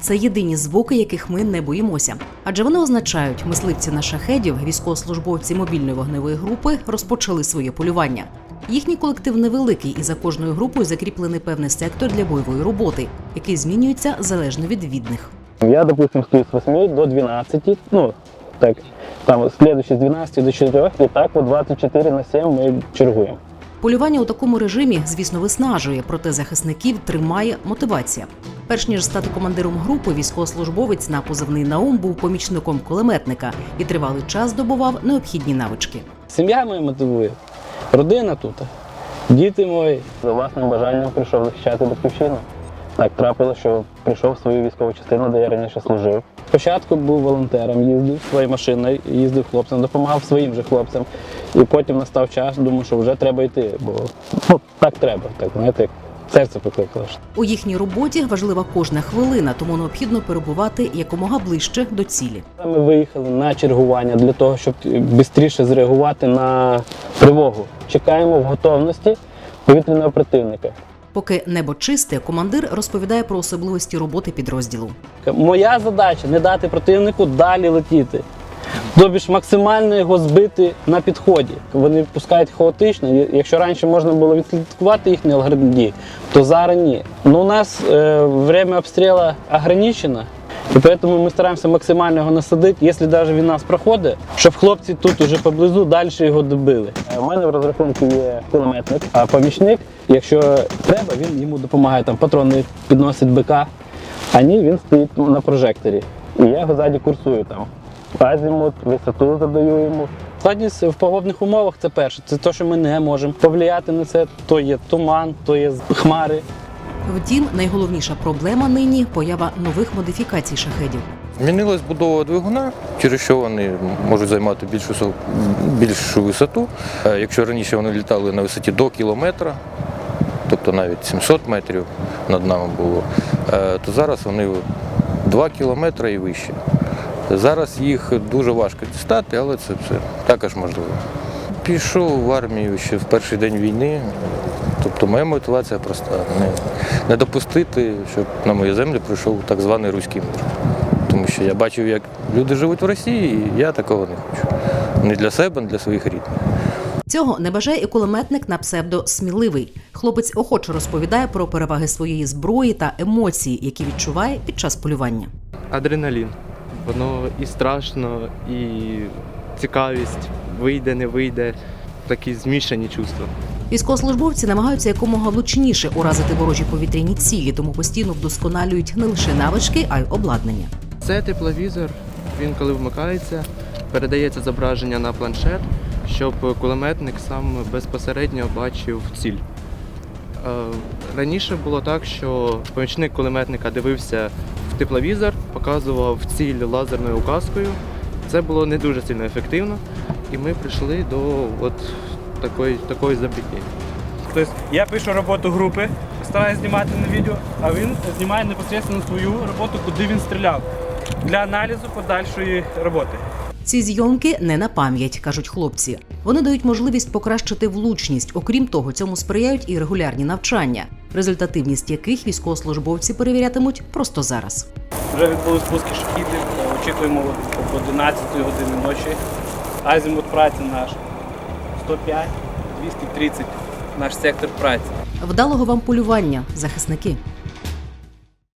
Це єдині звуки, яких ми не боїмося. Адже вони означають, мисливці на шахедів, військовослужбовці мобільної вогневої групи розпочали своє полювання. Їхній колектив невеликий, і за кожною групою закріплений певний сектор для бойової роботи, який змінюється залежно від відних. Я, допустим, стою с 8 до 12, ну, так, там, следующий с 12 до 4, і так по 24 на 7 ми чергуємо. Полювання у такому режимі, звісно, виснажує, проте захисників тримає мотивація. Перш ніж стати командиром групи, військовослужбовець на позивний Наум був помічником кулеметника і тривалий час добував необхідні навички. Сім'я моя мотивує, родина тут, діти мої. За власним бажанням прийшов захищати батьківщину. Так трапилося, що прийшов в свою військову частину, де я раніше служив. Спочатку був волонтером, їздив своєю машиною, їздив хлопцям, допомагав своїм же хлопцям. І потім настав час, думаю, що вже треба йти, бо ну, так треба, так знаєте, серце покликало. У їхній роботі важлива кожна хвилина, тому необхідно перебувати якомога ближче до цілі. Ми виїхали на чергування для того, щоб швидше зреагувати на тривогу. Чекаємо в готовності повітряного противника. Поки небо чисте, командир розповідає про особливості роботи підрозділу. Моя задача не дати противнику далі летіти. Тобі ж максимально його збити на підході. Вони пускають хаотично. Якщо раніше можна було відслідкувати їхній алгоритм дій, то зараз ні. Ну, у нас е, время обстрілу ограничено, і тому ми стараємося максимально його насадити, якщо навіть він нас проходить, щоб хлопці тут уже поблизу далі його добили. У мене в розрахунку є кулеметник, а помічник, якщо треба, він йому допомагає там патрони підносить БК. А ні, він стоїть на прожекторі. І я його ззаді курсую там. Азімут, висоту задаю йому. Складність в погодних умовах це перше. Це те, що ми не можемо повлияти на це. То є туман, то є хмари. Втім, найголовніша проблема нині поява нових модифікацій шахедів. Змінилась будова двигуна, через що вони можуть займати більшу, більшу висоту. Е, Якщо раніше вони літали на висоті до кілометра, тобто навіть 700 метрів над нами було, е, то зараз вони 2 кілометри і вище. Зараз їх дуже важко дістати, але це все також можливо. Пішов в армію ще в перший день війни. Тобто моя мотивація проста не, не допустити, щоб на мою землю прийшов так званий руський мир. Тому що я бачив, як люди живуть в Росії, і я такого не хочу. Не для себе, не для своїх рідних. Цього не бажає і кулеметник на псевдо сміливий. Хлопець охоче розповідає про переваги своєї зброї та емоції, які відчуває під час полювання. адреналін. Воно і страшно, і цікавість, вийде, не вийде. Такі змішані чувства. Військовослужбовці намагаються якомога влучніше уразити ворожі повітряні цілі, тому постійно вдосконалюють не лише навички, а й обладнання. Це тепловізор, він коли вмикається, передається зображення на планшет, щоб кулеметник сам безпосередньо бачив ціль. Е, Раніше було так, що помічник кулеметника дивився тепловізор, показував ціль лазерною указкою. Це було не дуже сильно ефективно, і ми прийшли до от такої, такої забіги. Тобто я пишу роботу групи, стараюся знімати на відео, а він знімає непосередньо свою роботу, куди він стріляв, для аналізу подальшої роботи. Ці зйомки не на пам'ять, кажуть хлопці. Вони дають можливість покращити влучність. Окрім того, цьому сприяють і регулярні навчання, результативність яких військовослужбовці перевірятимуть просто зараз. Вже відбулись спуски шахідів, очікуємо об 11 години ночі. Азімут праці наш 105, 230 наш сектор праці. Вдалого вам полювання, захисники.